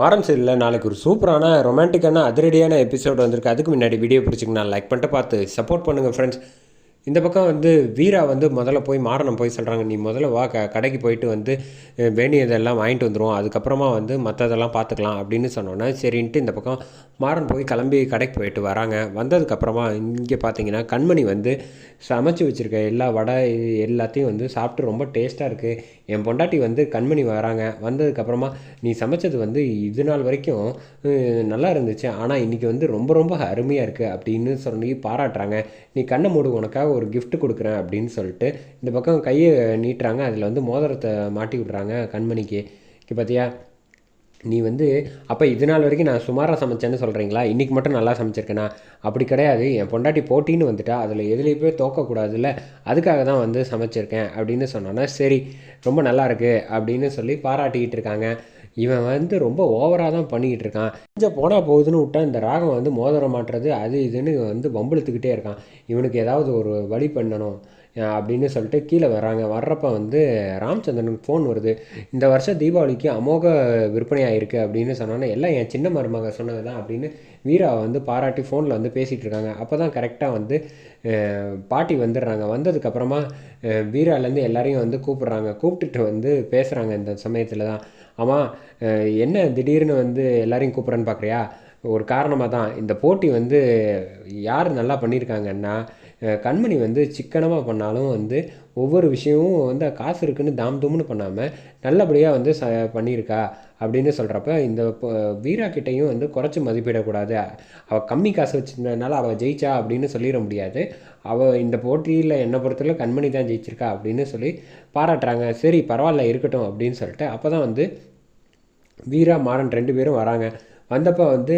வாரம் சைடில் நாளைக்கு ஒரு சூப்பரான ரொமான்டிக்கான அதிரடியான எபிசோட் வந்திருக்கு. அதுக்கு முன்னாடி வீடியோ பிடிச்சிங்கன்னா லைக் பண்ணிட்டு பார்த்து சப்போர்ட் பண்ணுங்கள் ஃப்ரெண்ட்ஸ் இந்த பக்கம் வந்து வீரா வந்து முதல்ல போய் மாறனம் போய் சொல்கிறாங்க நீ முதல்ல வா க கடைக்கு போயிட்டு வந்து வேணியதெல்லாம் வாங்கிட்டு வந்துடுவோம் அதுக்கப்புறமா வந்து மற்றதெல்லாம் பார்த்துக்கலாம் அப்படின்னு சொன்னோன்னா சரின்ட்டு இந்த பக்கம் மாறன் போய் கிளம்பி கடைக்கு போயிட்டு வராங்க. வந்ததுக்கப்புறமா இங்கே பார்த்தீங்கன்னா கண்மணி வந்து சமைச்சு வச்சுருக்க எல்லா வடை இது எல்லாத்தையும் வந்து சாப்பிட்டு ரொம்ப டேஸ்ட்டாக இருக்குது என் பொண்டாட்டி வந்து கண்மணி வராங்க. வந்ததுக்கப்புறமா நீ சமைச்சது வந்து இது நாள் வரைக்கும் நல்லா இருந்துச்சு. ஆனால் இன்றைக்கி வந்து ரொம்ப ரொம்ப அருமையாக இருக்குது அப்படின்னு சொல்லி பாராட்டுறாங்க. நீ கண்ணை மூடு உனக்காக ஒரு கிஃப்ட் கொடுக்குறேன் அப்படின்னு சொல்லிட்டு இந்த பக்கம் கையை நீட்டுறாங்க. அதில் வந்து மோதிரத்தை மாட்டி விட்றாங்க கண்மணிக்கு. இப்போ பார்த்தியா நீ வந்து அப்போ இது நாள் வரைக்கும் நான் சுமாராக சமைச்சேன்னு சொல்கிறீங்களா இன்றைக்கி மட்டும் நல்லா சமைச்சிருக்கேனா? அப்படி கிடையாது. என் பொண்டாட்டி போட்டின்னு வந்துட்டா. அதில் எதுலேயும் போய் தோக்கக்கூடாதுல்ல. அதுக்காக தான் வந்து சமைச்சிருக்கேன் அப்படின்னு சொன்னோன்னா சரி ரொம்ப நல்லா இருக்குது அப்படின்னு சொல்லி பாராட்டிக்கிட்டு இருக்காங்க. இவன் வந்து ரொம்ப ஓவராக தான் பண்ணிக்கிட்டு இருக்கான். கொஞ்சம் போனால் போகுதுன்னு விட்டா இந்த ராகம் வந்து மோதிரம் மாட்டுறது அது இதுன்னு வந்து வம்பிழுத்துக்கிட்டே இருக்கான். இவனுக்கு ஏதாவது ஒரு வழி பண்ணணும் அப்படின்னு சொல்லிட்டு கீழே வர்றாங்க. வர்றப்ப வந்து ராமச்சந்திரனுக்கு ஃபோன் வருது. இந்த வருஷம் தீபாவளிக்கு அமோக விற்பனை ஆயிருக்கு அப்படின்னு சொன்னோன்னே எல்லாம் என் சின்ன மருமக சொன்னது தான் அப்படின்னு வீராவை வந்து பாராட்டி ஃபோனில் வந்து பேசிகிட்டு இருக்காங்க. அப்போ தான் கரெக்டாக வந்து பாட்டி வந்துடுறாங்க. வந்ததுக்கப்புறமா வீராலேருந்து எல்லாரையும் வந்து கூப்பிட்றாங்க. கூப்பிட்டுட்டு வந்து பேசுகிறாங்க இந்த சமயத்தில் தான் ஆமாம் என்ன திடீர்னு வந்து எல்லாரையும் கூப்பிட்றேன்னு பார்க்குறியா ஒரு காரணமாக தான். இந்த போட்டி வந்து யார் நல்லா பண்ணியிருக்காங்கன்னா கண்மணி வந்து சிக்கனமாக பண்ணாலும் வந்து ஒவ்வொரு விஷயமும் வந்து காசு இருக்குன்னு தாம் தும்னு பண்ணாமல் நல்லபடியாக வந்து ச பண்ணியிருக்கா? அப்படின்னு சொல்கிறப்ப இந்த வீரா கிட்டேயும் வந்து குறைச்சி மதிப்பிடக்கூடாது. அவள் கம்மி காசு வச்சிருந்ததுனால அவள் ஜெயிச்சா அப்படின்னு சொல்லிட முடியாது. அவள் இந்த போட்டியில் என்னை பொறுத்தவரை கண்மணி தான் ஜெயிச்சிருக்கா அப்படின்னு சொல்லி பாராட்டுறாங்க. சரி பரவாயில்ல இருக்கட்டும் அப்படின்னு சொல்லிட்டு அப்போ தான் வந்து வீரா மாறன் ரெண்டு பேரும் வராங்க. வந்தப்போ வந்து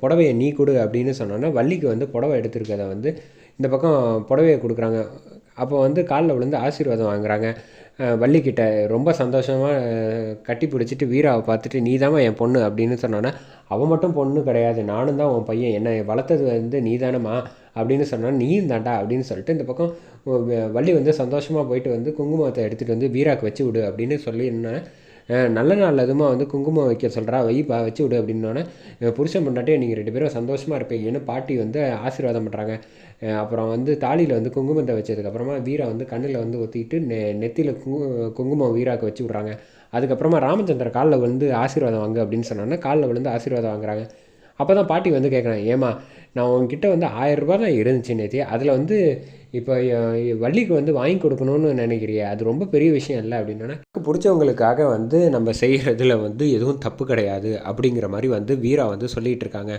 புடவையை நீ கொடு அப்படின்னு சொன்னோன்னா வள்ளிக்கு வந்து புடவை எடுத்திருக்கத வந்து இந்த பக்கம் புடவையை கொடுக்குறாங்க. அப்போ வந்து காலில் விழுந்து ஆசீர்வாதம் வாங்குறாங்க. வள்ளிக்கிட்ட ரொம்ப சந்தோஷமாக கட்டி பிடிச்சிட்டு வீராவை பார்த்துட்டு நீ என் பொண்ணு அப்படின்னு சொன்னோன்னே அவன் மட்டும் பொண்ணு கிடையாது. நானும் தான் உன் பையன். என்னை வளர்த்தது வந்து நீ தானம்மா அப்படின்னு சொன்னா நீயும் தாண்டா அப்படின்னு சொல்லிட்டு இந்த பக்கம் வள்ளி வந்து சந்தோஷமாக போயிட்டு வந்து குங்குமத்தை எடுத்துகிட்டு வந்து வீராக்கு வச்சு விடு அப்படின்னு சொல்லி என்ன நல்ல நாள் அதுமா வந்து குங்குமம் வைக்க சொல்கிறா வைப்பா வச்சு விடு அப்படின்னோடனே புருஷன் பண்ணாட்டே நீங்கள் ரெண்டு பேரும் சந்தோஷமாக இருப்பீங்கன்னு பாட்டி வந்து ஆசீர்வாதம் பண்ணுறாங்க அப்புறம் வந்து தாலியில் வந்து குங்குமத்தை வச்சதுக்கப்புறமா வீரா வந்து கண்ணில் வந்து ஒத்திக்கிட்டு நெ நெத்தியில் குங்கு குங்குமம் வீராக்கு வச்சு விட்றாங்க. அதுக்கப்புறமா ராமச்சந்திர காலில் வந்து ஆசீர்வாதம் வாங்கு அப்படின்னு சொன்னோன்னா காலில் விழுந்து ஆசீர்வாதம் வாங்குறாங்க. அப்போ தான் பாட்டி வந்து கேட்குறாங்க ஏமா நான் உங்ககிட்ட வந்து ஆயிரம் ரூபாய் தான் இருந்துச்சு நேற்று அதில் வந்து இப்போ வள்ளிக்கு வந்து வாங்கி கொடுக்கணும்னு நினைக்கிறியே. அது ரொம்ப பெரிய விஷயம் இல்லை அப்படின்னா எனக்கு பிடிச்சவங்களுக்காக வந்து நம்ம செய்கிறதுல வந்து எதுவும் தப்பு கிடையாது அப்படிங்கிற மாதிரி வந்து வீரா வந்து சொல்லிகிட்டு இருக்காங்க.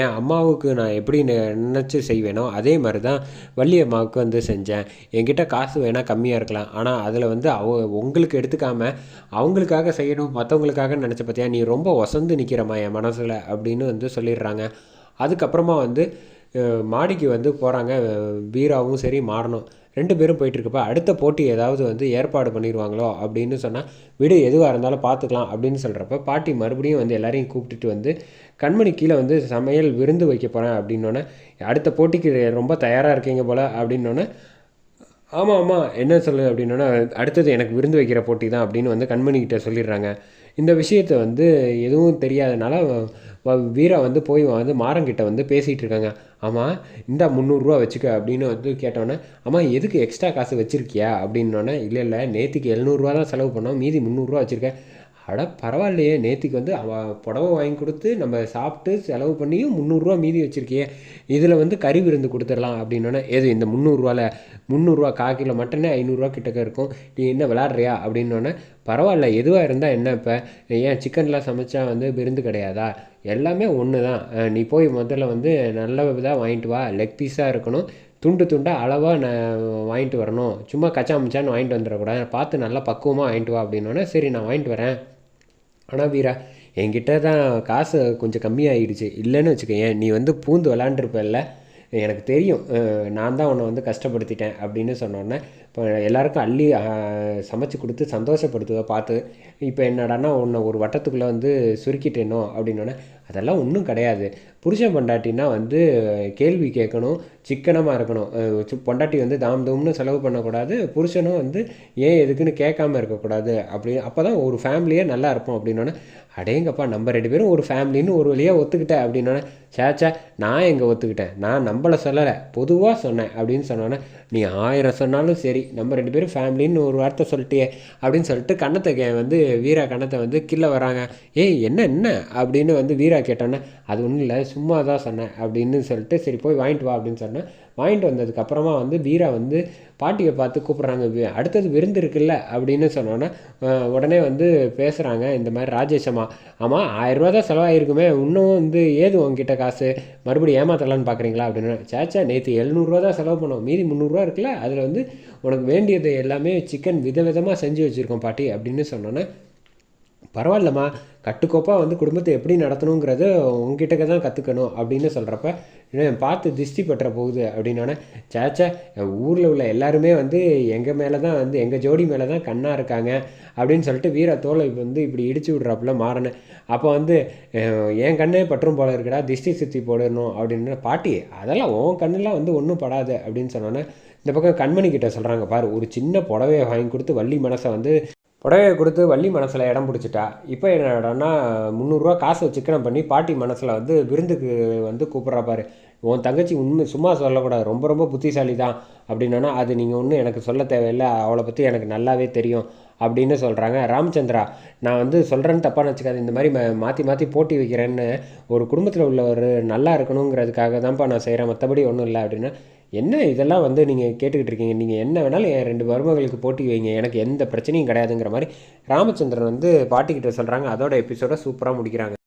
என் அம்மாவுக்கு நான் எப்படி நினச்சி செய்வேனோ அதே மாதிரி தான் வள்ளி அம்மாவுக்கு வந்து செஞ்சேன். என்கிட்ட காசு வேணால் கம்மியாக இருக்கலாம். ஆனால் அதில் வந்து அவ உங்களுக்கு எடுத்துக்காமல் அவங்களுக்காக செய்யணும் மற்றவங்களுக்காக நினச்ச பார்த்தியா நீ ரொம்ப ஒசந்து நிற்கிறம்மா என் மனசில் அப்படின்னு வந்து சொல்லிடுறாங்க. அதுக்கப்புறமா வந்து மாடிக்கு வந்து போகிறாங்க வீராவும் சரி மாறணும் ரெண்டு பேரும் போயிட்டுருக்கப்ப அடுத்த போட்டி ஏதாவது வந்து ஏற்பாடு பண்ணிடுவாங்களோ அப்படின்னு சொன்னால் விடு எதுவாக இருந்தாலும் பார்த்துக்கலாம் அப்படின்னு சொல்கிறப்ப பாட்டி மறுபடியும் வந்து எல்லாரையும் கூப்பிட்டுட்டு வந்து கண்மணி கீழே வந்து சமையல் விருந்து வைக்க போகிறேன் அப்படின்னோடனே அடுத்த போட்டிக்கு ரொம்ப தயாராக இருக்கீங்க போல் அப்படின்னோடனே ஆமாம் ஆமாம் என்ன சொல்லு அப்படின்னா அடுத்தது எனக்கு விருந்து வைக்கிற போட்டி தான் அப்படின்னு வந்து கண்மணிக்கிட்ட சொல்லிடுறாங்க. இந்த விஷயத்த வந்து எதுவும் தெரியாதனால வீரா வந்து போய் வந்து மாறங்கிட்ட வந்து பேசிகிட்டு இருக்காங்க. ஆமாம் இந்த முந்நூறுரூவா வச்சுக்க அப்படின்னு வந்து கேட்டோன்னே ஆமாம் எதுக்கு எக்ஸ்ட்ரா காசு வச்சுருக்கியா? அப்படின்னோடனே இல்லை இல்லை நேற்றுக்கு எழுநூறுவா தான் செலவு பண்ணோம் மீதி முந்நூறுரூவா வச்சுருக்கேன். அட பரவாயில்லையே நேற்றுக்கு வந்து அவள் புடவை வாங்கி கொடுத்து நம்ம சாப்பிட்டு செலவு பண்ணியும் முந்நூறுரூவா மீதி வச்சுருக்கியே. இதில் வந்து கறி விருந்து கொடுத்துடலாம் அப்படின்னோடனே எது இந்த முந்நூறுரூவாவில் முந்நூறுரூவா கால் கிலோ மட்டனே ஐநூறுரூவா கிட்டக்க இருக்கும். நீ என்ன விளாட்றியா அப்படின்னோடனே பரவாயில்ல எதுவாக இருந்தால் என்ன இப்போ? ஏன் சிக்கன்லாம் சமைச்சா வந்து விருந்து கிடையாதா? எல்லாமே ஒன்று தான் நீ போய் முதல்ல வந்து நல்ல இதாக வாங்கிட்டு வா லெக் பீஸாக இருக்கணும். துண்டு துண்டாக அளவாக நான் வாங்கிட்டு வரணும். சும்மா கச்சா முச்சான்னு வாங்கிட்டு வந்துடக்கூடாது. பார்த்து நல்லா பக்குவமாக வாங்கிட்டு வா அப்படின்னோடனே சரி நான் வாங்கிட்டு வரேன். ஆனால் வீரா என்கிட்ட தான் காசு கொஞ்சம் கம்மியாகிடுச்சு இல்லைன்னு வச்சுக்கோயேன் நீ வந்து பூந்து விளாண்டுருப்பல்ல. எனக்கு தெரியும் நான் தான் உன்னை வந்து கஷ்டப்படுத்திட்டேன் அப்படின்னு சொன்னோன்னே இப்போ எல்லாருக்கும் அள்ளி சமைச்சி சமைச்சு கொடுத்து சந்தோஷப்படுத்துவதை பார்த்து இப்போ என்னடான்னா உன்னை ஒரு வட்டத்துக்குள்ளே வந்து சுருக்கிட்டேனோ அப்படின்னோடனே அதெல்லாம் ஒன்றும் கிடையாது. புருஷன் பொண்டாட்டினா வந்து கேள்வி கேட்கணும் சிக்கனமாக இருக்கணும். பொண்டாட்டி வந்து தாம் தூம்னு செலவு பண்ணக்கூடாது புருஷனும் வந்து ஏன் எதுக்குன்னு கேட்காம இருக்கக்கூடாது அப்படி அப்போ தான் ஒரு ஃபேமிலியே நல்லா இருப்போம் அப்படின்னோடனே அடேங்கப்பா நம்ம ரெண்டு பேரும் ஒரு ஃபேமிலின்னு ஒரு வழியாக ஒத்துக்கிட்டேன் அப்படின்னோடனே சேச்சா நான் எங்கே ஒத்துக்கிட்டேன்? நான் நம்மளை சொல்லலை பொதுவாக சொன்னேன் அப்படின்னு சொன்னோன்னே நீ ஆயிரம் சொன்னாலும் சரி நம்ம ரெண்டு பேரும் ஃபேமிலின்னு ஒரு வார்த்தை சொல்லிட்டியே அப்படின்னு சொல்லிட்டு கண்ணத்தை வந்து வீரா கண்ணத்தை வந்து கீழே வராங்க ஏய் என்ன என்ன? அப்படின்னு வந்து வீரா கேட்டோன்னே அது ஒன்றும் இல்லை சும்மா தான் சொன்னேன் அப்படின்னு சொல்லிட்டு சரி போய் வாங்கிட்டு வா அப்படின்னு சொன்னேன். வாங்கிட்டு வந்ததுக்கப்புறமா வந்து வீரா வந்து பாட்டியை பார்த்து கூப்பிட்றாங்க அடுத்தது விருந்து இருக்குல்ல அப்படின்னு சொன்னோன்னே உடனே வந்து பேசுகிறாங்க இந்த மாதிரி ராஜேஷ் அம்மா. ஆமாம் ரூபா தான் செலவாயிருக்குமே இன்னும் வந்து ஏது உங்ககிட்ட காசு? மறுபடியும் ஏமாத்தலான்னு பார்க்குறீங்களா அப்படின்னு சேச்சா நேற்று எழுநூறுவா தான் செலவு பண்ணோம். மீதி முந்நூறுரூவா இருக்குல்ல அதில் வந்து உனக்கு வேண்டியது எல்லாமே சிக்கன் விதவிதமாக செஞ்சு வச்சுருக்கோம் பாட்டி அப்படின்னு சொன்னோன்னே பரவாயில்லம்மா. கட்டுக்கோப்பாக வந்து குடும்பத்தை எப்படி நடத்தணுங்கிறத உங்ககிட்ட தான் கற்றுக்கணும் அப்படின்னு சொல்கிறப்ப பார்த்து திஷ்டி பெற்ற போகுது அப்படின்னோடனே சேச்சா ஊரில் உள்ள எல்லாருமே வந்து எங்கள் மேலே தான் வந்து எங்கள் ஜோடி மேலே தான் கண்ணாக இருக்காங்க அப்படின்னு சொல்லிட்டு வீர தோலை வந்து இப்படி இடிச்சு விட்றாப்புல மாறினேன் அப்போ வந்து என் கண்ணே பற்றும் போல இருக்கடா திஷ்டி சுற்றி போடணும் அப்படின்னு. பாட்டி அதெல்லாம் உன் கண்ணெல்லாம் வந்து ஒன்றும் படாது அப்படின்னு சொன்னோன்னே இந்த பக்கம் கண்மணி கிட்ட சொல்கிறாங்க பாரு ஒரு சின்ன புடவையை வாங்கி கொடுத்து வள்ளி மனசை வந்து புடவையை கொடுத்து வள்ளி மனசில் இடம் பிடிச்சிட்டா. இப்போ என்னடான்னா முந்நூறுரூவா காசை சிக்கனம் பண்ணி பாட்டி மனசில் வந்து விருந்துக்கு வந்து கூப்பிட்றா பாரு. உன் தங்கச்சி உண்மை சும்மா சொல்லக்கூடாது. ரொம்ப ரொம்ப புத்திசாலி தான் அப்படின்னா அது நீங்கள் ஒன்றும் எனக்கு சொல்ல தேவையில்லை. அவளை பற்றி எனக்கு நல்லாவே தெரியும். அப்படின்னு சொல்கிறாங்க ராமச்சந்திரா. நான் வந்து சொல்கிறேன்னு தப்பாக நினச்சிக்காது இந்த மாதிரி மாற்றி மாற்றி போட்டி வைக்கிறேன்னு ஒரு குடும்பத்தில் உள்ளவர் நல்லா இருக்கணுங்கிறதுக்காக தான்ப்பா நான் செய்கிறேன் மற்றபடி ஒன்றும் இல்லை அப்படின்னா என்ன இதெல்லாம் வந்து நீங்கள் கேட்டுக்கிட்டு இருக்கீங்க? நீங்கள் என்ன வேணாலும் என் ரெண்டு மருமகளுக்கு போட்டி வைங்க. எனக்கு எந்த பிரச்சனையும் கிடையாதுங்கிற மாதிரி ராமச்சந்திரன் வந்து பாட்டிக்கிட்ட சொல்கிறாங்க அதோட எபிசோட சூப்பராக முடிக்கிறாங்க.